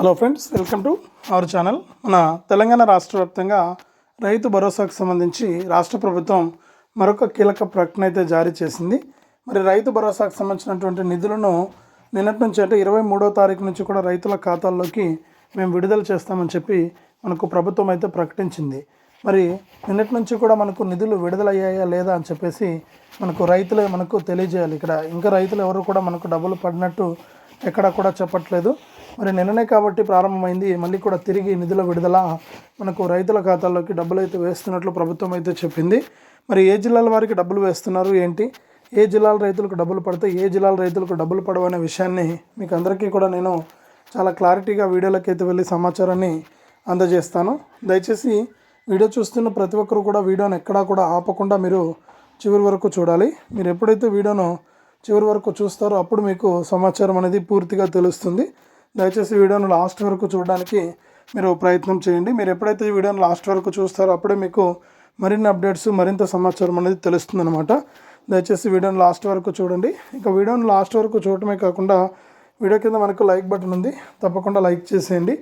Hello friends welcome to our channel మన తెలంగాణ రాష్ట్ర వ్యాప్తంగా రైతు భరోసాకు సంబంధించి రాష్ట్ర ప్రభుత్వం మరొక కీలక ప్రకటన అయితే జారీ చేసింది. మరి రైతు భరోసాకు సంబంధించినటువంటి నిధులను నిన్నటి నుంచి అంటే ఇరవై మూడో తారీఖు నుంచి కూడా రైతుల ఖాతాల్లోకి మేము విడుదల చేస్తామని చెప్పి మనకు ప్రభుత్వం అయితే ప్రకటించింది. మరి నిన్నటి నుంచి కూడా మనకు నిధులు విడుదలయ్యాయా లేదా అని చెప్పేసి మనకు రైతులే మనకు తెలియజేయాలి. ఇక్కడ ఇంకా రైతులు ఎవరు కూడా మనకు డబ్బులు పడినట్టు ఎక్కడ కూడా చెప్పట్లేదు. మరి నిన్ననే కాబట్టి ప్రారంభమైంది. మళ్ళీ కూడా తిరిగి నిధుల విడుదల మనకు రైతుల ఖాతాల్లోకి డబ్బులు అయితే వేస్తున్నట్లు ప్రభుత్వం అయితే చెప్పింది. మరి ఏ జిల్లాల వారికి డబ్బులు వేస్తున్నారు? ఏంటి? ఏ జిల్లాల రైతులకు డబ్బులు పడితే ఏ జిల్లాల రైతులకు డబ్బులు పడవు అనే విషయాన్ని మీకు అందరికీ కూడా నేను చాలా క్లారిటీగా వీడియోలోకి అయితే వెళ్ళి సమాచారాన్ని అందజేస్తాను. దయచేసి వీడియో చూస్తున్న ప్రతి ఒక్కరు కూడా వీడియోను ఎక్కడా కూడా ఆపకుండా మీరు చివరి వరకు చూడాలి. మీరు ఎప్పుడైతే వీడియోను చివరి వరకు చూస్తారో అప్పుడు మీకు సమాచారం అనేది పూర్తిగా తెలుస్తుంది. దయచేసి వీడియోను లాస్ట్ వరకు చూడడానికి మీరు ప్రయత్నం చేయండి. మీరు ఎప్పుడైతే ఈ వీడియోను లాస్ట్ వరకు చూస్తారో అప్పుడే మీకు మరిన్ని అప్డేట్స్ మరింత సమాచారం అనేది తెలుస్తుంది అనమాట దయచేసి వీడియోని లాస్ట్ వరకు చూడండి. ఇక వీడియోని లాస్ట్ వరకు చూడటమే కాకుండా వీడియో కింద మనకు లైక్ బటన్ ఉంది. తప్పకుండా లైక్ చేసేయండి.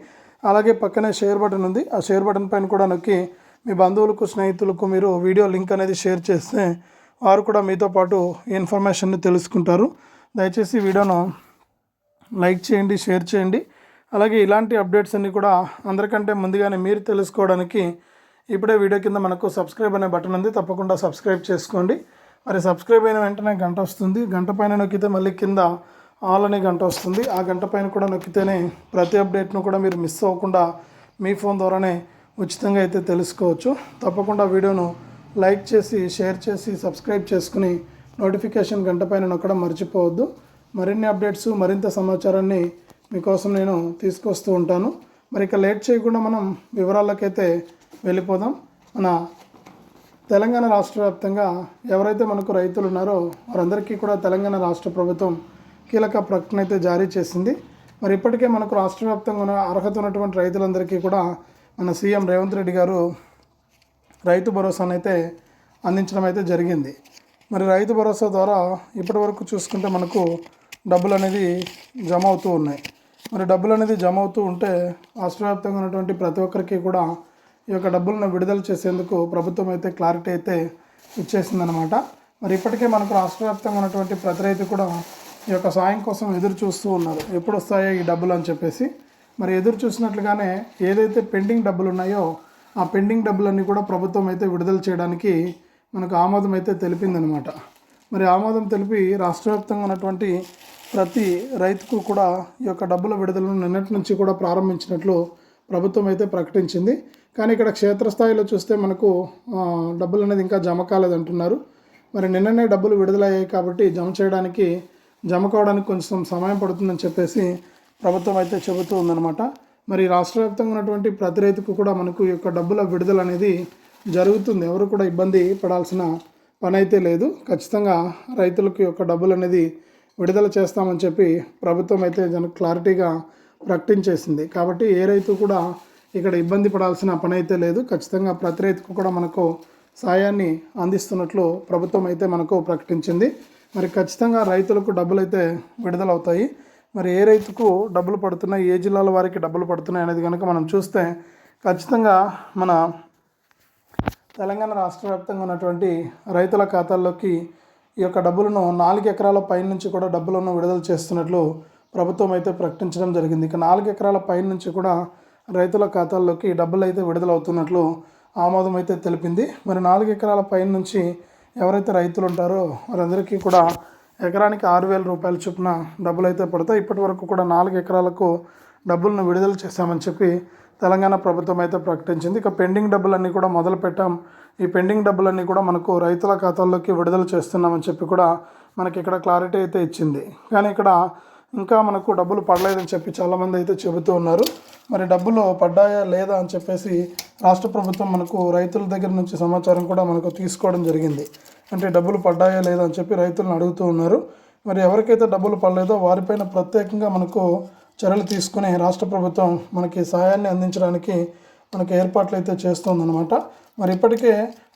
అలాగే పక్కనే షేర్ బటన్ ఉంది. ఆ షేర్ బటన్ పైన కూడా నొక్కి మీ బంధువులకు స్నేహితులకు మీరు వీడియో లింక్ అనేది షేర్ చేస్తే వారు కూడా మీతో పాటు ఇన్ఫర్మేషన్ని తెలుసుకుంటారు. దయచేసి వీడియోను లైక్ చేయండి షేర్ చేయండి. అలాగే ఇలాంటి అప్డేట్స్ అన్నీ కూడా అందరికంటే ముందుగానే మీరు తెలుసుకోవడానికి ఇప్పుడే వీడియో కింద మనకు సబ్స్క్రైబ్ అనే బటన్ ఉంది. తప్పకుండా సబ్స్క్రైబ్ చేసుకోండి. మరి సబ్స్క్రైబ్ అయిన వెంటనే గంట వస్తుంది. గంట పైన నొక్కితే మళ్ళీ కింద ఆల్ అనే గంట వస్తుంది. ఆ గంట పైన కూడా నొక్కితేనే ప్రతి అప్డేట్ను కూడా మీరు మిస్ అవ్వకుండా మీ ఫోన్ ద్వారానే ఉచితంగా అయితే తెలుసుకోవచ్చు. తప్పకుండా వీడియోను లైక్ చేసి షేర్ చేసి సబ్స్క్రైబ్ చేసుకుని నోటిఫికేషన్ గంట పైన నొక్కడం మర్చిపోవద్దు. మరిన్ని అప్డేట్స్ మరింత సమాచారాన్ని మీకోసం నేను తీసుకొస్తూ ఉంటాను. మరి ఇక లేట్ చేయకుండా మనం వివరాలకైతే వెళ్ళిపోదాం. మన తెలంగాణ రాష్ట్ర వ్యాప్తంగా ఎవరైతే మనకు రైతులు ఉన్నారో వారందరికీ కూడా తెలంగాణ రాష్ట్ర ప్రభుత్వం కీలక ప్రకటన అయితే జారీ చేసింది. మరి ఇప్పటికే మనకు రాష్ట్ర వ్యాప్తంగా ఉన్న అర్హత ఉన్నటువంటి రైతులందరికీ కూడా మన సీఎం రేవంత్ రెడ్డి గారు రైతు భరోసాను అయితే అందించడం అయితే జరిగింది. మరి రైతు భరోసా ద్వారా ఇప్పటి వరకు చూసుకుంటే మనకు డబ్బులు అనేది జమ అవుతూ ఉన్నాయి. మరి డబ్బులు అనేది జమ అవుతూ ఉంటే రాష్ట్రవ్యాప్తంగా ఉన్నటువంటి ప్రతి ఒక్కరికి కూడా ఈ యొక్క డబ్బులను విడుదల చేసేందుకు ప్రభుత్వం అయితే క్లారిటీ అయితే ఇచ్చేసిందనమాట. మరి ఇప్పటికే మనకు రాష్ట్రవ్యాప్తంగా ఉన్నటువంటి ప్రతి రైతు కూడా ఈ యొక్క సాయం కోసం ఎదురు చూస్తూ ఉన్నారు. ఎప్పుడు వస్తాయో ఈ డబ్బులు అని చెప్పేసి. మరి ఎదురు చూసినట్లుగానే ఏదైతే పెండింగ్ డబ్బులు ఉన్నాయో ఆ పెండింగ్ డబ్బులన్నీ కూడా ప్రభుత్వం అయితే విడుదల చేయడానికి మనకు ఆమోదం అయితే తెలిపిందనమాట. మరి ఆమోదం తెలిపి రాష్ట్ర వ్యాప్తంగా ఉన్నటువంటి ప్రతి రైతుకు కూడా ఈ యొక్క డబ్బుల విడుదలను నిన్నటి నుంచి కూడా ప్రారంభించినట్లు ప్రభుత్వం అయితే ప్రకటించింది. కానీ ఇక్కడ క్షేత్రస్థాయిలో చూస్తే మనకు డబ్బులు అనేది ఇంకా జమ కాలేదంటున్నారు. మరి నిన్ననే డబ్బులు విడుదలయ్యాయి కాబట్టి జమ చేయడానికి జమ కావడానికి కొంచెం సమయం పడుతుందని చెప్పేసి ప్రభుత్వం అయితే చెబుతూ ఉందన్నమాట మరి రాష్ట్ర వ్యాప్తంగా ఉన్నటువంటి ప్రతి రైతుకు కూడా మనకు ఈ యొక్క డబ్బుల విడుదల అనేది జరుగుతుంది. ఎవరు కూడా ఇబ్బంది పడాల్సిన పని అయితే లేదు. ఖచ్చితంగా రైతులకు యొక్క డబ్బులు అనేది విడుదల చేస్తామని చెప్పి ప్రభుత్వం అయితే జన క్లారిటీగా ప్రకటించేసింది. కాబట్టి ఏ రైతు కూడా ఇక్కడ ఇబ్బంది పడాల్సిన పని అయితే లేదు. ఖచ్చితంగా ప్రతి రైతుకు కూడా మనకు సాయాన్ని అందిస్తున్నట్లు ప్రభుత్వం అయితే మనకు ప్రకటించింది. మరి ఖచ్చితంగా రైతులకు డబ్బులు అయితే విడుదలవుతాయి. మరి ఏ రైతుకు డబ్బులు పడుతున్నాయి ఏ జిల్లాల వారికి డబ్బులు పడుతున్నాయి అనేది కనుక మనం చూస్తే ఖచ్చితంగా మన తెలంగాణ రాష్ట్ర వ్యాప్తంగా ఉన్నటువంటి రైతుల ఖాతాల్లోకి ఈ యొక్క డబ్బులను నాలుగు ఎకరాల పైన నుంచి కూడా డబ్బులను విడుదల చేస్తున్నట్లు ప్రభుత్వం అయితే ప్రకటించడం జరిగింది. ఇక నాలుగు ఎకరాల పైన నుంచి కూడా రైతుల ఖాతాల్లోకి డబ్బులు అయితే విడుదలవుతున్నట్లు ఆమోదం అయితే తెలిపింది. మరి నాలుగు ఎకరాల పైన నుంచి ఎవరైతే రైతులు ఉంటారో వారందరికీ కూడా ఎకరానికి ఆరు వేల రూపాయల చొప్పున డబ్బులు అయితే పడతాయి. ఇప్పటి వరకు కూడా నాలుగు ఎకరాలకు డబ్బులను విడుదల చేశామని చెప్పి తెలంగాణ ప్రభుత్వం అయితే ప్రకటించింది. ఇక పెండింగ్ డబ్బులన్నీ కూడా మొదలు పెట్టాం. ఈ పెండింగ్ డబ్బులన్నీ కూడా మనకు రైతుల ఖాతాల్లోకి విడుదల చేస్తున్నామని చెప్పి కూడా మనకి ఇక్కడ క్లారిటీ అయితే ఇచ్చింది. కానీ ఇక్కడ ఇంకా మనకు డబ్బులు పడలేదని చెప్పి చాలామంది అయితే చెబుతూ ఉన్నారు. మరి డబ్బులు పడ్డాయా లేదా అని చెప్పేసి రాష్ట్ర ప్రభుత్వం మనకు రైతుల దగ్గర నుంచి సమాచారం కూడా మనకు తీసుకోవడం జరిగింది. అంటే డబ్బులు పడ్డాయా లేదా అని చెప్పి రైతులను అడుగుతూ ఉన్నారు. మరి ఎవరికైతే డబ్బులు పడలేదో వారిపైన ప్రత్యేకంగా మనకు చర్యలు తీసుకుని రాష్ట్ర ప్రభుత్వం మనకి సహాయాన్ని అందించడానికి మనకి ఏర్పాట్లు అయితే చేస్తుందన్నమాట. మరి ఇప్పటికే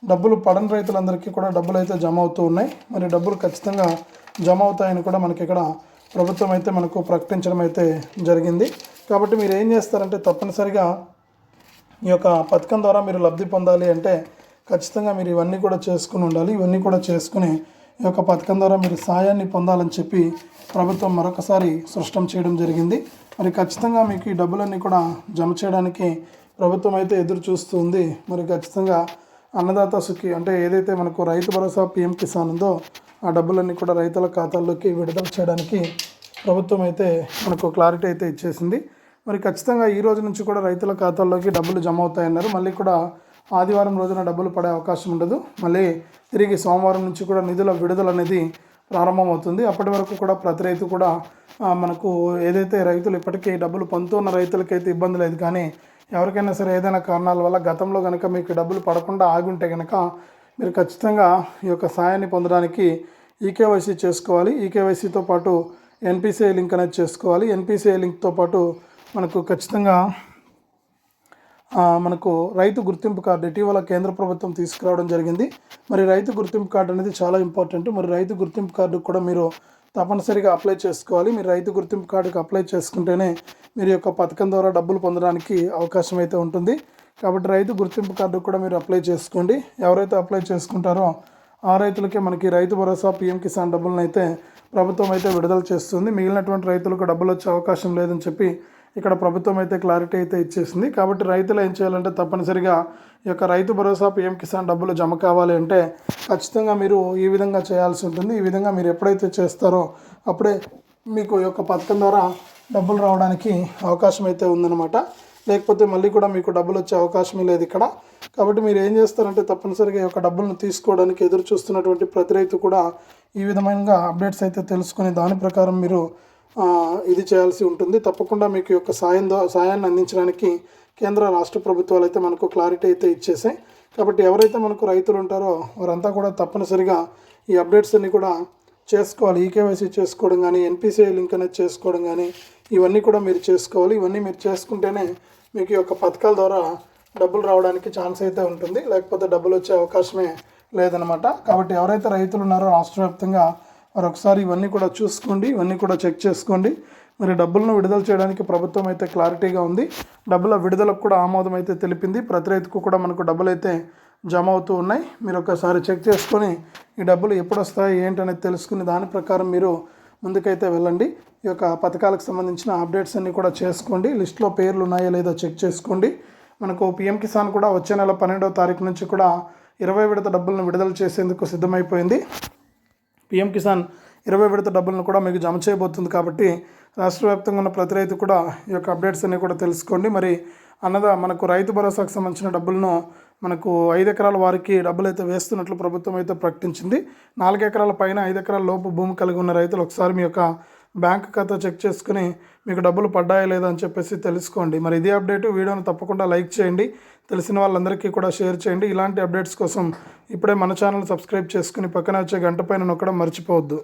డబ్బులు పడని రైతులందరికీ కూడా డబ్బులు అయితే జమ అవుతూ ఉన్నాయి. మరి డబ్బులు ఖచ్చితంగా జమ అవుతాయని కూడా మనకి ఇక్కడ ప్రభుత్వం అయితే మనకు ప్రకటించడం అయితే జరిగింది. కాబట్టి మీరు ఏం చేస్తారంటే తప్పనిసరిగా ఈ యొక్క పథకం ద్వారా మీరు లబ్ధి పొందాలి అంటే ఖచ్చితంగా మీరు ఇవన్నీ కూడా చేసుకుని ఉండాలి. ఇవన్నీ కూడా చేసుకుని ఈ యొక్క పథకం ద్వారా మీరు సాయాన్ని పొందాలని చెప్పి ప్రభుత్వం మరొకసారి స్పష్టం చేయడం జరిగింది. మరి ఖచ్చితంగా మీకు ఈ డబ్బులన్నీ కూడా జమ చేయడానికి ప్రభుత్వం అయితే ఎదురు చూస్తుంది. మరి ఖచ్చితంగా అన్నదాత సుఖి అంటే ఏదైతే మనకు రైతు భరోసా పిఎం కిసాన్ ఉందో ఆ డబ్బులన్నీ కూడా రైతుల ఖాతాల్లోకి విడుదల చేయడానికి ప్రభుత్వం అయితే మనకు క్లారిటీ అయితే ఇచ్చేసింది. మరి ఖచ్చితంగా ఈ రోజు నుంచి కూడా రైతుల ఖాతాల్లోకి డబ్బులు జమ అవుతాయన్నారు. మళ్ళీ కూడా ఆదివారం రోజున డబ్బులు పడే అవకాశం ఉండదు. మళ్ళీ తిరిగి సోమవారం నుంచి కూడా నిధుల విడుదల అనేది ప్రారంభమవుతుంది. అప్పటి వరకు కూడా ప్రతి రైతు కూడా మనకు ఏదైతే రైతులు ఇప్పటికీ డబ్బులు పొందుతున్న రైతులకైతే ఇబ్బంది లేదు. కానీ ఎవరికైనా సరే ఏదైనా కారణాల వల్ల గతంలో కనుక మీకు డబ్బులు పడకుండా ఆగుంటే కనుక మీరు ఖచ్చితంగా ఈ యొక్క సాయాన్ని పొందడానికి ఈకేవైసీ చేసుకోవాలి. ఈకేవైసీతో పాటు ఎన్పిసిఐ లింక్ అనేది చేసుకోవాలి. ఎన్పిసిఐ లింక్తో పాటు మనకు ఖచ్చితంగా మనకు రైతు గుర్తింపు కార్డు ఇటీవల కేంద్ర ప్రభుత్వం తీసుకురావడం జరిగింది. మరి రైతు గుర్తింపు కార్డు అనేది చాలా ఇంపార్టెంట్. మరి రైతు గుర్తింపు కార్డు కూడా మీరు తప్పనిసరిగా అప్లై చేసుకోవాలి. మీరు రైతు గుర్తింపు కార్డుకి అప్లై చేసుకుంటేనే మీరు యొక్క పథకం ద్వారా డబ్బులు పొందడానికి అవకాశం అయితే ఉంటుంది. కాబట్టి రైతు గుర్తింపు కార్డు కూడా మీరు అప్లై చేసుకోండి. ఎవరైతే అప్లై చేసుకుంటారో ఆ రైతులకే మనకి రైతు భరోసా పీఎం కిసాన్ డబ్బులను అయితే ప్రభుత్వం అయితే విడుదల చేస్తుంది. మిగిలినటువంటి రైతులకు డబ్బులు వచ్చే అవకాశం లేదని చెప్పి ఇక్కడ ప్రభుత్వం అయితే క్లారిటీ అయితే ఇచ్చేసింది. కాబట్టి రైతులు ఏం చేయాలంటే తప్పనిసరిగా ఈ యొక్క రైతు భరోసా పిఎం కిసాన్ డబ్బులు జమ కావాలి అంటే ఖచ్చితంగా మీరు ఈ విధంగా చేయాల్సి ఉంటుంది. ఈ విధంగా మీరు ఎప్పుడైతే చేస్తారో అప్పుడే మీకు ఈ యొక్క పథకం ద్వారా డబ్బులు రావడానికి అవకాశం అయితే ఉందన్నమాట. లేకపోతే మళ్ళీ కూడా మీకు డబ్బులు వచ్చే అవకాశమే లేదు ఇక్కడ. కాబట్టి మీరు ఏం చేస్తారంటే తప్పనిసరిగా ఈ యొక్క డబ్బులను తీసుకోవడానికి ఎదురు చూస్తున్నటువంటి ప్రతి రైతు కూడా ఈ విధమైన అప్డేట్స్ అయితే తెలుసుకొని దాని ప్రకారం మీరు ఇది చేయాల్సి ఉంటుంది. తప్పకుండా మీకు యొక్క సాయం సాయాన్ని అందించడానికి కేంద్ర రాష్ట్ర ప్రభుత్వాలు అయితే మనకు క్లారిటీ అయితే ఇచ్చేసాయి కాబట్టి ఎవరైతే మనకు రైతులు ఉంటారో వారంతా కూడా తప్పనిసరిగా ఈ అప్డేట్స్ అన్ని కూడా చేసుకోవాలి. ఈకేవైసీ చేసుకోవడం కానీ ఎన్పిసిఐ లింక్ అనేది చేసుకోవడం కానీ ఇవన్నీ కూడా మీరు చేసుకోవాలి. ఇవన్నీ మీరు చేసుకుంటేనే మీకు యొక్క పథకాల ద్వారా డబ్బులు రావడానికి ఛాన్స్ అయితే ఉంటుంది. లేకపోతే డబ్బులు వచ్చే అవకాశమే లేదనమాట కాబట్టి ఎవరైతే రైతులు ఉన్నారో రాష్ట్ర వ్యాప్తంగా మరి ఒకసారి ఇవన్నీ కూడా చూసుకోండి ఇవన్నీ కూడా చెక్ చేసుకోండి. మరి డబ్బులను విడుదల చేయడానికి ప్రభుత్వం అయితే క్లారిటీగా ఉంది. డబ్బుల విడుదలకు కూడా ఆమోదం అయితే తెలిపింది. ప్రతి రైతుకు కూడా మనకు డబ్బులు అయితే జమ అవుతూ ఉన్నాయి. మీరు ఒకసారి చెక్ చేసుకొని ఈ డబ్బులు ఎప్పుడు వస్తాయి ఏంటనేది తెలుసుకుని దాని ప్రకారం మీరు ముందుకైతే వెళ్ళండి. ఈ యొక్క పథకాలకు సంబంధించిన అప్డేట్స్ అన్నీ కూడా చేసుకోండి. లిస్ట్లో పేర్లు ఉన్నాయో లేదో చెక్ చేసుకోండి. మనకు పిఎం కిసాన్ కూడా వచ్చే నెల పన్నెండవ తారీఖు నుంచి కూడా ఇరవై విడత డబ్బులను విడుదల చేసేందుకు సిద్ధమైపోయింది. పిఎం కిసాన్ ఇరవై విడత డబ్బులను కూడా మీకు జమ చేయబోతుంది కాబట్టి రాష్ట్ర వ్యాప్తంగా ఉన్న ప్రతి రైతు కూడా ఈ యొక్క అప్డేట్స్ అన్నీ కూడా తెలుసుకోండి. మరి అన్నదా మనకు రైతు భరోసాకు సంబంధించిన డబ్బులను మనకు ఐదు ఎకరాల వారికి డబ్బులు అయితే వేస్తున్నట్లు ప్రభుత్వం అయితే ప్రకటించింది. నాలుగు ఎకరాల పైన ఐదు ఎకరాల లోపు భూమి కలిగి ఉన్న రైతులు ఒకసారి మీ యొక్క బ్యాంక్ ఖాతా చెక్ చేసుకుని మీకు డబ్బులు పడ్డాయా లేదా అని చెప్పేసి తెలుసుకోండి. మరి ఇదే అప్డేట్. వీడియోని తప్పకుండా లైక్ చేయండి. తెలిసిన వాళ్ళందరికీ కూడా షేర్ చేయండి. ఇలాంటి అప్డేట్స్ కోసం ఇప్పుడే మన ఛానల్ సబ్స్క్రైబ్ చేసుకుని పక్కన వచ్చే గంట పైన నొక్కడం మర్చిపోవద్దు.